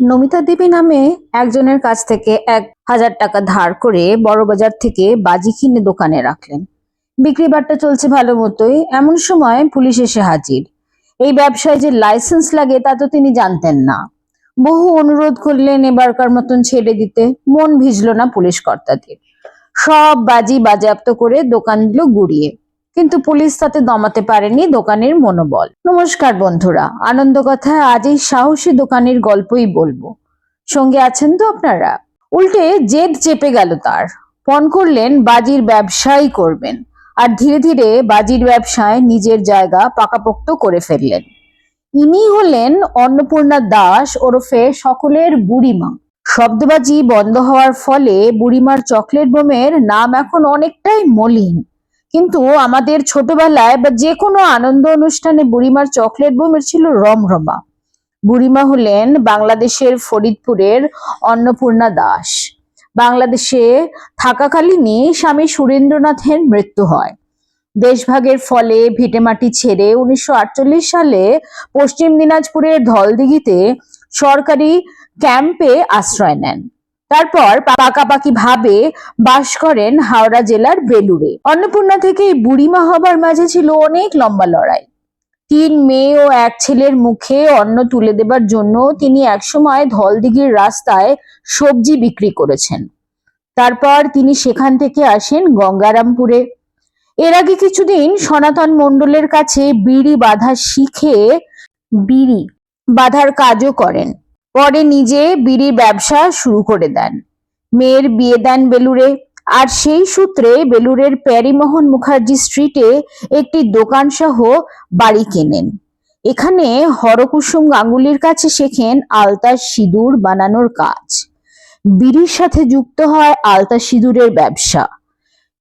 নমিতা দেবী নামে একজনের কাছ থেকে এক হাজার টাকা ধার করে বড়বাজার থেকে বাজি কিনে দোকানে রাখলেন। বিক্রি বাট্টা চলছে ভালো মতোই, এমন সময় পুলিশ এসে হাজির। এই ব্যবসায় যে লাইসেন্স লাগে তা তো তিনি জানতেন না। বহু অনুরোধ করলেন এবারকার মতন ছেড়ে দিতে, মন ভিজল না পুলিশ কর্তাদের। সব বাজি বাজেয়াপ্ত করে দোকানগুলো গুড়িয়ে কিন্তু পুলিশ তাতে দমাতে পারেনি দোকানের মনোবল। নমস্কার বন্ধুরা, আনন্দ কথায় আজ এই সাহসী দোকানের গল্পই বলব। সঙ্গে আছেন তো আপনারা? উল্টে জেদ চেপে গেল তার। পণ করলেন, বাজির ব্যবসাই করবেন। আর ধীরে ধীরে বাজির ব্যবসায় নিজের জায়গা পাকাপোক্ত করে ফেললেন। ইনি হলেন অন্নপূর্ণা দাস ওরফে সকলের বুড়িমা। শব্দবাজি বন্ধ হওয়ার ফলে বুড়িমার চকলেট বোমের নাম এখন অনেকটাই মলিন। কিন্তু আমাদের ছোটবেলায় বা যে কোনো আনন্দ অনুষ্ঠানে বুড়িমার চকলেট বোমের ছিল রমরমা। বুড়িমা হলেন বাংলাদেশের ফরিদপুরের অন্নপূর্ণা দাস। বাংলাদেশে থাকাকালীনই স্বামী সুরেন্দ্রনাথের মৃত্যু হয়। দেশভাগের ফলে ভিটেমাটি ছেড়ে উনিশশো আটচল্লিশ সালে পশ্চিম দিনাজপুরের ধলদিঘিতে সরকারি ক্যাম্পে আশ্রয় নেন। তারপর পাকাপাকি ভাবে বাস করেন হাওড়া জেলার বেলুড়ে। অন্নপূর্ণা থেকে এই বুড়িমা হবার মাঝে ছিল অনেক লম্বা লড়াই। তিন মেয়ে ও এক ছেলের মুখে অন্ন তুলে দেবার জন্য তিনি একসময় ধলদিঘির রাস্তায় সবজি বিক্রি করেছেন। তারপর তিনি সেখান থেকে আসেন গঙ্গারামপুরে। এর আগে কিছুদিন সনাতন মণ্ডলের কাছে বিড়ি বাঁধা শিখে বিড়ি বাঁধার কাজও করেন। পরে নিজে বিড়ির ব্যবসা শুরু করে দেন। মেয়ের বিয়ে দেন বেলুরে আর সেই সূত্রে বেলুরের প্যারিমোহন মুখার্জি স্ট্রিটে একটি দোকান সহ বাড়ি কেনেন। এখানে হরকুসুম গাঙ্গুলির কাছে শেখেন আলতা সিঁদুর বানানোর কাজ। বিড়ির সাথে যুক্ত হয় আলতা সিঁদুরের ব্যবসা।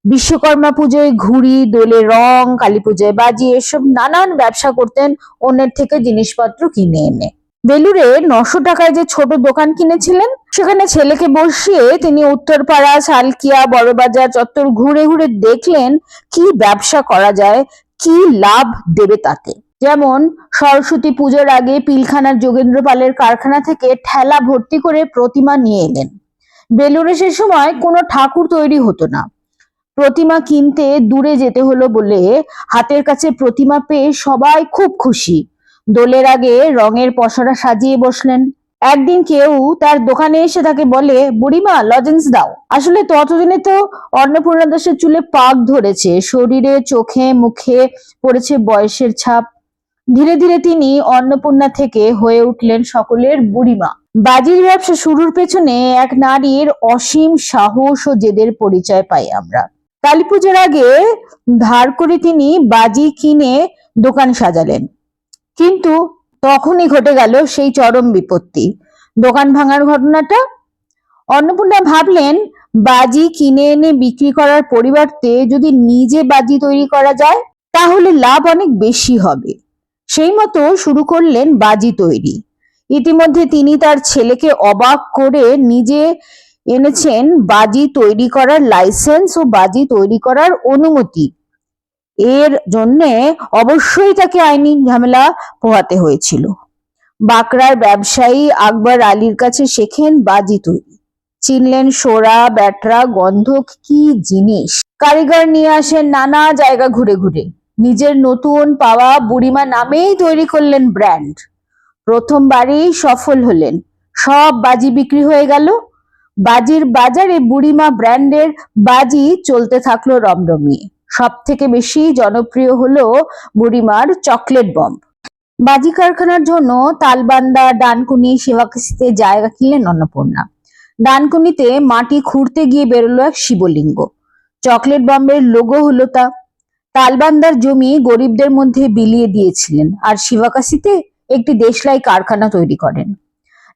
বিশ্বকর্মা পুজোয় ঘুড়ি দোলে রং, কালী পুজোয় বাজি এসব নানান ব্যবসা করতেন, অন্যের থেকে জিনিসপত্র কিনে এনে। বেলুড়ে নশো টাকায় যে ছোট দোকান কিনেছিলেন, সেখানে ছেলেকে বসিয়ে তিনি উত্তরপাড়া সালকিয়া বড়বাজার চত্বর ঘুরে ঘুরে দেখলেন কি ব্যবসা করা যায়, কি লাভ দেবে তাতে। যেমন সরস্বতী পুজোর আগে পিলখানার যোগেন্দ্র পালের কারখানা থেকে ঠেলা ভর্তি করে প্রতিমা নিয়ে এলেন। বেলুড়ে সে সময় কোনো ঠাকুর তৈরি হতো না। প্রতিমা কিনতে দূরে যেতে হলো বলে হাতের কাছে প্রতিমা পেয়ে সবাই খুব খুশি। দোলের আগে রঙের পসরা সাজিয়ে বসলেন। একদিন কেউ তার দোকানে এসে তাকে বলে, বুড়িমা, লজেন্স দাও। আসলে ততদিনে তো অন্নপূর্ণা দাসের চুলে পাক ধরেছে। শরীরে, চোখে, মুখে পড়েছে বয়সের ছাপ। ধীরে ধীরে তিনি অন্নপূর্ণা থেকে হয়ে উঠলেন সকলের বুড়িমা। বাজির ব্যবসা শুরুর পেছনে এক নারীর অসীম সাহস ও জেদের পরিচয় পাই আমরা। কালী পুজোর আগে ধার করে তিনি বাজি কিনে দোকান সাজালেন। কিন্তু তখনই ঘটে গেল সেই চরম বিপত্তি। দোকান ভাঙার ঘটনাটা? অন্নপূর্ণা ভাবলেন, বাজি কিনে এনে বিক্রি করার পরিবর্তে যদি নিজে বাজি তৈরি করা যায়, তাহলে লাভ অনেক বেশি হবে। সেই মতো শুরু করলেন বাজি তৈরি। ইতিমধ্যে তিনি তার ছেলেকে অবাক করে নিজে এনেছেন বাজি তৈরি করার লাইসেন্স ও বাজি তৈরি করার অনুমতি। এর জন্যে অবশ্যই তাকে আইনি ঝামেলা পোহাতে হয়েছিল। বাঁকড়ার ব্যবসায়ী আকবর আলীর কাছে শেখেন বাজি তৈরি। চিনলেন সোরা, ব্যাটরা, গন্ধক কি জিনিস? কারিগর নিয়ে আসেন নানা জায়গা ঘুরে ঘুরে। নিজের নতুন পাওয়া বুড়িমা নামেই তৈরি করলেন ব্র্যান্ড। প্রথমবারই সফল হলেন। সব বাজি বিক্রি হয়ে গেল। বাজির বাজারে বুড়িমা ব্র্যান্ডের বাজি চলতে থাকল রমরমিয়ে। সব থেকে বেশি জনপ্রিয় হলো বুড়িমার চকলেট বম। বাজি কারখানার জন্য তালবান্দা, ডানকুনি, সেবাকাশিতে জায়গা কিনলেন অন্নপূর্ণা। ডানকুনিতে মাটি খুঁড়তে গিয়ে বেরোলো এক শিবলিঙ্গ। চকলেট বম্বের লোগো হলো তা। তালবান্দার জমি গরিবদের মধ্যে বিলিয়ে দিয়েছিলেন আর শিবাকাশিতে একটি দেশলাই কারখানা তৈরি করেন।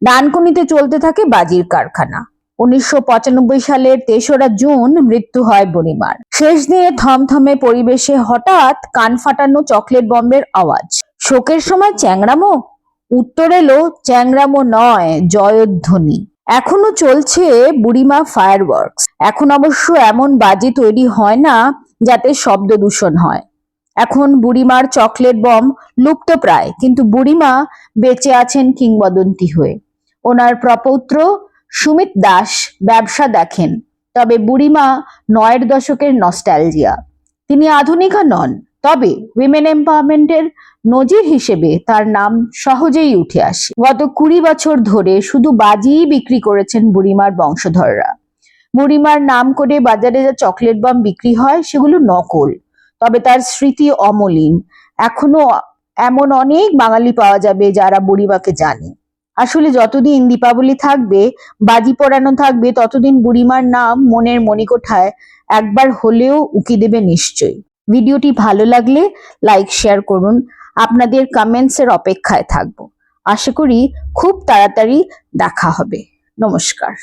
ডানকুনিতে চলতে থাকে বাজির কারখানা। উনিশশো পঁচানব্বই সালের তেসরা জুন মৃত্যু হয় বুড়িমার। শেষ দিনে থমথমে পরিবেশে হঠাৎ কান ফাটানো চকলেট বম্বের আওয়াজ। শোকের সময় চ্যাংরামো উত্তর এলো চ্যাংরামো নয়, জয়ধ্বনি। এখনও চলছে বুড়িমা ফায়ার এখন অবশ্য এমন বাজি তৈরি হয় না যাতে শব্দ দূষণ হয়। এখন বুড়িমার চকলেট বম লুপ্ত প্রায়, কিন্তু বুড়িমা বেঁচে আছেন কিংবদন্তি হয়ে। ওনার প্রপৌত্র সুমিত দাস ব্যবসা দেখেন, তবে বুড়িমা নয়ের দশকের নস্টালজিয়া তিনি আধুনিকা নন, তবে উইমেন এম্পাওয়ারমেন্টের নজির হিসেবে তার নাম সহজেই উঠে আসে। গত কুড়ি বছর ধরে শুধু বাজিই বিক্রি করেছেন বুড়িমার বংশধররা। বুড়িমার নাম করে বাজারে যা চকলেট বাম বিক্রি হয়, সেগুলো নকল, তবে তার স্মৃতি অমলিন। এখনও এমন অনেক বাঙালি পাওয়া যাবে যারা বুড়িমাকে জানে। আসলে যতদিন দীপাবলি থাকবে, বাজি পড়ানো থাকবে, ততদিন বুড়িমার নাম মনের মণিকোঠায় একবার হলেও উকি দেবে নিশ্চয় ভিডিওটি ভালো লাগলে লাইক, শেয়ার করুন। আপনাদের কমেন্টসের অপেক্ষায় থাকব। আশা করি খুব তাড়াতাড়ি দেখা হবে। নমস্কার।